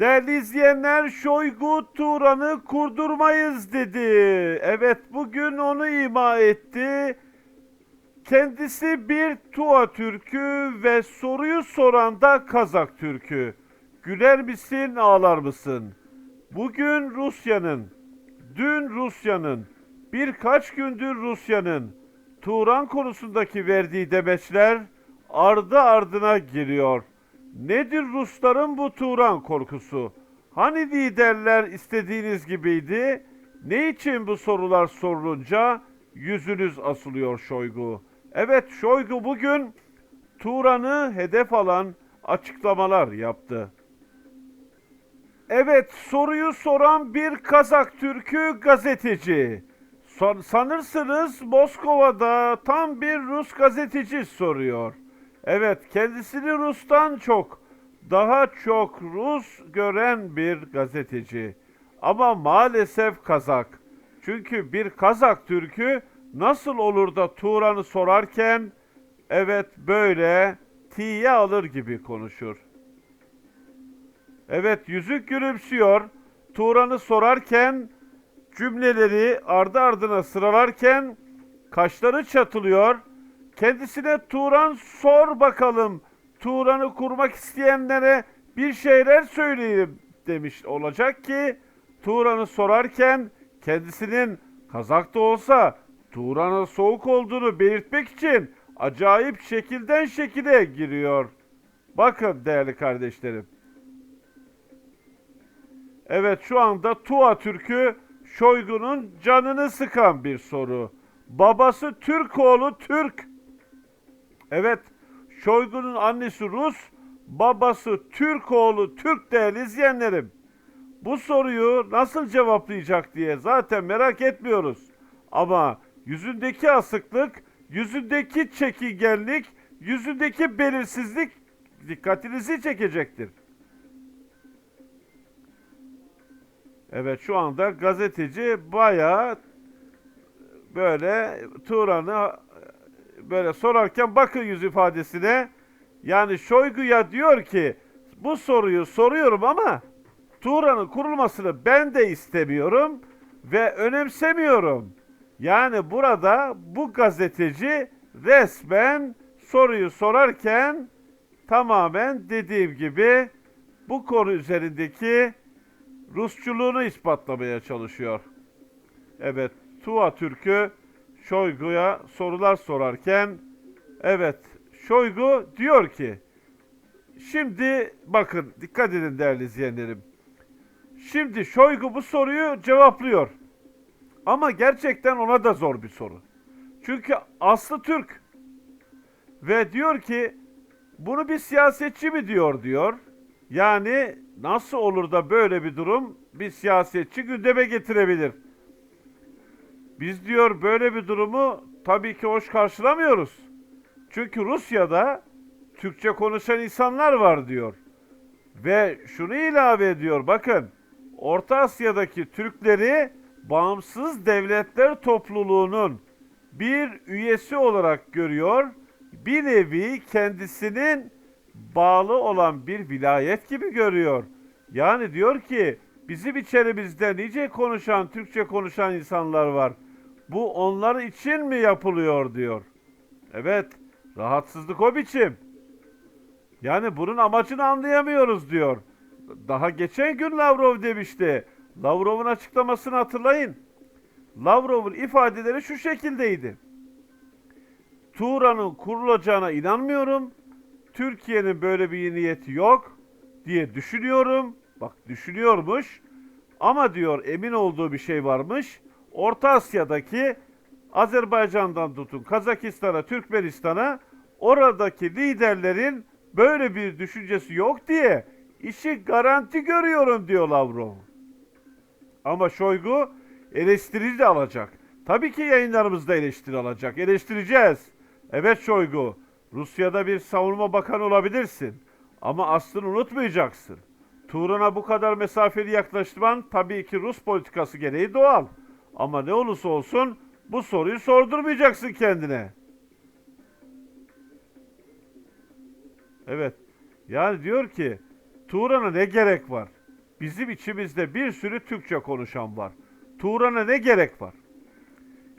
Değerli izleyenler Şoygu Turan'ı kurdurmayız dedi. Evet bugün onu ima etti. Kendisi bir Tua Türk'ü ve soruyu soran da Kazak Türk'ü. Güler misin ağlar mısın? Bugün Rusya'nın, dün Rusya'nın, birkaç gündür Rusya'nın Turan konusundaki verdiği demeçler ardı ardına geliyor. Nedir Rusların bu Turan korkusu? Hani liderler istediğiniz gibiydi? Ne için bu sorular sorulunca yüzünüz asılıyor Şoygu? Evet Şoygu bugün Turan'ı hedef alan açıklamalar yaptı. Evet soruyu soran bir Kazak Türk'ü gazeteci. Son- sanırsınız Moskova'da tam bir Rus gazeteci soruyor. Evet kendisini Rus'tan çok daha çok Rus gören bir gazeteci. Ama maalesef Kazak. Çünkü bir Kazak Türk'ü nasıl olur da Turan'ı sorarken evet böyle tiye alır gibi konuşur. Evet yüzük gülümsüyor. Turan'ı sorarken cümleleri ardı ardına sıralarken kaşları çatılıyor. Kendisine Turan sor bakalım. Turan'ı kurmak isteyenlere bir şeyler söyleyeyim demiş olacak ki Turan'ı sorarken kendisinin Kazak da olsa Turan'a soğuk olduğunu belirtmek için acayip şekilden şekile giriyor. Bakın değerli kardeşlerim. Evet şu anda Tua Türk'ü Şoygu'nun canını sıkan bir soru. Babası Türk oğlu Türk. Evet Şoygu'nun annesi Rus, babası Türk oğlu Türk değerli izleyenlerim. Bu soruyu nasıl cevaplayacak diye zaten merak etmiyoruz. Ama yüzündeki asıklık, yüzündeki çekingenlik, yüzündeki belirsizlik dikkatinizi çekecektir. Evet şu anda gazeteci bayağı böyle Turan'ı böyle sorarken bakın yüz ifadesine. Yani Şoygu'ya diyor ki bu soruyu soruyorum ama Turan'ın kurulmasını ben de istemiyorum ve önemsemiyorum. Yani burada bu gazeteci resmen soruyu sorarken tamamen dediğim gibi bu konu üzerindeki Rusçuluğunu ispatlamaya çalışıyor. Evet, Tuğa Türk'ü Şoygu'ya sorular sorarken evet Şoygu diyor ki şimdi bakın dikkat edin değerli izleyenlerim. Şimdi Şoygu bu soruyu cevaplıyor. Ama gerçekten ona da zor bir soru. Çünkü Aslı Türk ve diyor ki bunu bir siyasetçi mi diyor diyor. Yani nasıl olur da böyle bir durum bir siyasetçi gündeme getirebilir? Biz diyor böyle bir durumu tabii ki hoş karşılamıyoruz. Çünkü Rusya'da Türkçe konuşan insanlar var diyor. Ve şunu ilave ediyor bakın. Orta Asya'daki Türkleri bağımsız devletler topluluğunun bir üyesi olarak görüyor. Bir nevi kendisinin bağlı olan bir vilayet gibi görüyor. Yani diyor ki bizim içerimizde nice konuşan, Türkçe konuşan insanlar var. Bu onlar için mi yapılıyor diyor. Evet, rahatsızlık o biçim. Yani bunun amacını anlayamıyoruz diyor. Daha geçen gün Lavrov demişti. Lavrov'un açıklamasını hatırlayın. Lavrov'un ifadeleri şu şekildeydi. Turan'ın kurulacağına inanmıyorum. Türkiye'nin böyle bir niyeti yok diye düşünüyorum. Bak düşünüyormuş. Ama diyor emin olduğu bir şey varmış. Orta Asya'daki Azerbaycan'dan tutun Kazakistan'a, Türkmenistan'a oradaki liderlerin böyle bir düşüncesi yok diye işi garanti görüyorum diyor Lavrov. Ama Şoygu eleştiri de alacak. Tabii ki yayınlarımızda eleştiri alacak. Eleştireceğiz. Evet Şoygu, Rusya'da bir savunma bakanı olabilirsin. Ama aslını unutmayacaksın. Turan'a bu kadar mesafeli yaklaşman tabii ki Rus politikası gereği doğal. Ama ne olursa olsun bu soruyu sordurmayacaksın kendine. Evet. Yani diyor ki Turan'a ne gerek var? bizim içimizde bir sürü Türkçe konuşan var. Turan'a ne gerek var?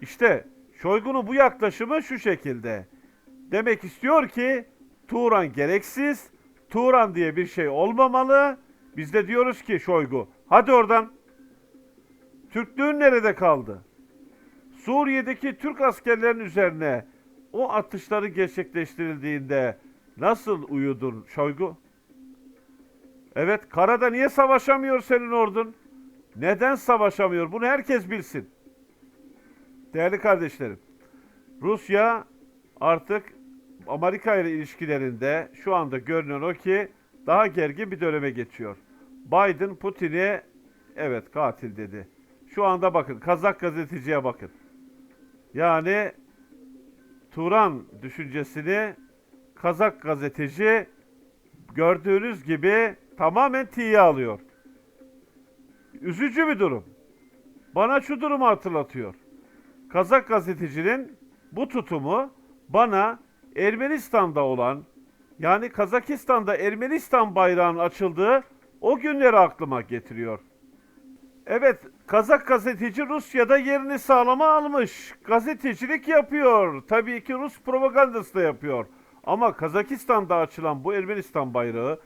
İşte Şoygu'nun bu yaklaşımı şu şekilde. Demek istiyor ki Turan gereksiz, Turan diye bir şey olmamalı. Biz de diyoruz ki Şoygu, hadi oradan. Türklüğün nerede kaldı? Suriye'deki Türk askerlerin üzerine o atışları gerçekleştirildiğinde nasıl uyudun Şoygu? Evet, karada niye savaşamıyor senin ordun? Neden savaşamıyor? Bunu herkes bilsin. Değerli kardeşlerim, Rusya artık Amerika ile ilişkilerinde şu anda görünen o ki daha gergin bir döneme geçiyor. Biden Putin'e evet katil dedi. Şu anda bakın Kazak gazeteciye bakın. Yani Turan düşüncesini Kazak gazeteci gördüğünüz gibi tamamen tiye alıyor. Üzücü bir durum. Bana şu durumu hatırlatıyor. Kazak gazetecinin bu tutumu bana Ermenistan'da olan yani Kazakistan'da Ermenistan bayrağının açıldığı o günleri aklıma getiriyor. Evet, Kazak gazeteci Rusya'da yerini sağlama almış. Gazetecilik yapıyor. Tabii ki Rus propagandası da yapıyor. Ama Kazakistan'da açılan bu Ermenistan bayrağı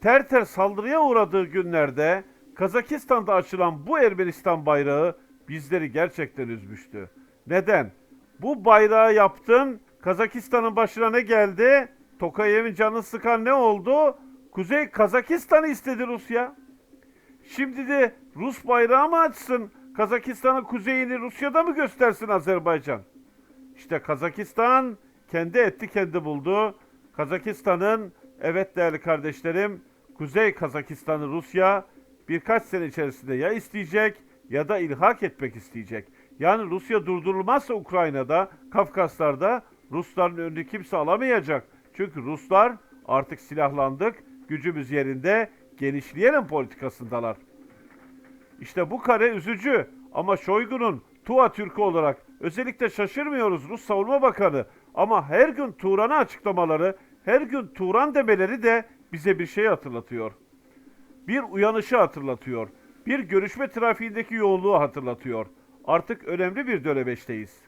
ter ter saldırıya uğradığı günlerde Kazakistan'da açılan bu Ermenistan bayrağı bizleri gerçekten üzmüştü. Neden? Bu bayrağı yaptın, Kazakistan'ın başına ne geldi? Tokayev'in canı sıkan ne oldu? Kuzey Kazakistan'ı istedi Rusya. Şimdi de Rus bayrağı mı açsın? Kazakistan'ın kuzeyini Rusya'da mı göstersin Azerbaycan? İşte Kazakistan kendi etti kendi buldu. Kazakistan'ın evet değerli kardeşlerim Kuzey Kazakistan'ı Rusya birkaç sene içerisinde ya isteyecek ya da ilhak etmek isteyecek. Yani Rusya durdurulmazsa Ukrayna'da, Kafkaslar'da Rusların önünü kimse alamayacak. Çünkü Ruslar artık silahlandık, gücümüz yerinde, genişleyelim politikasındalar. İşte bu kare üzücü ama Şoygu'nun Tuğa Türk'ü olarak özellikle şaşırmıyoruz Rus Savunma Bakanı ama her gün Turan'a açıklamaları, her gün Turan demeleri de bize bir şey hatırlatıyor. Bir uyanışı hatırlatıyor. Bir görüşme trafiğindeki yoğunluğu hatırlatıyor. Artık önemli bir dönemeçteyiz.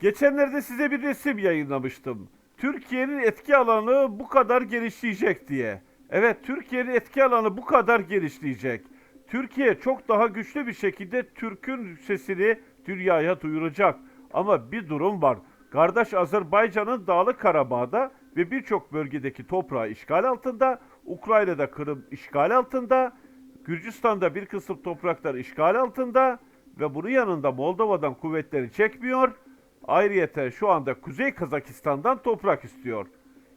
Geçenlerde size bir resim yayınlamıştım. Türkiye'nin etki alanı bu kadar genişleyecek diye. Evet, Türkiye'nin etki alanı bu kadar genişleyecek. Türkiye çok daha güçlü bir şekilde Türk'ün sesini dünyaya duyuracak. Ama bir durum var. Kardeş Azerbaycan'ın Dağlık Karabağ'da ve birçok bölgedeki toprağı işgal altında, Ukrayna'da Kırım işgal altında, Gürcistan'da bir kısım topraklar işgal altında ve bunun yanında Moldova'dan kuvvetleri çekmiyor. Ayrıyeten şu anda Kuzey Kazakistan'dan toprak istiyor.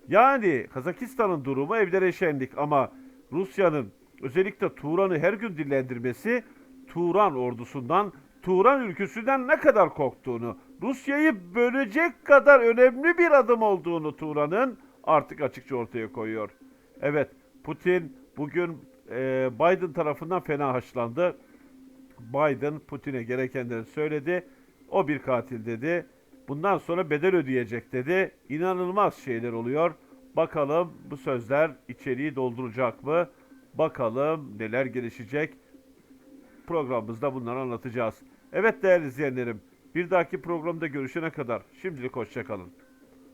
Yani Kazakistan'ın durumu evlere şenlik ama Rusya'nın özellikle Turan'ı her gün dillendirmesi Turan ordusundan, Turan ülküsünden ne kadar korktuğunu, Rusya'yı bölecek kadar önemli bir adım olduğunu Turan'ın artık açıkça ortaya koyuyor. Evet, Putin bugün e, Biden tarafından fena haşlandı. Biden Putin'e gerekenleri söyledi. O bir katil dedi. Bundan sonra bedel ödeyecek dedi. İnanılmaz şeyler oluyor. Bakalım bu sözler içeriği dolduracak mı? Bakalım neler gelişecek. Programımızda bunları anlatacağız. Evet değerli izleyenlerim, bir dahaki programda görüşene kadar şimdilik hoşçakalın.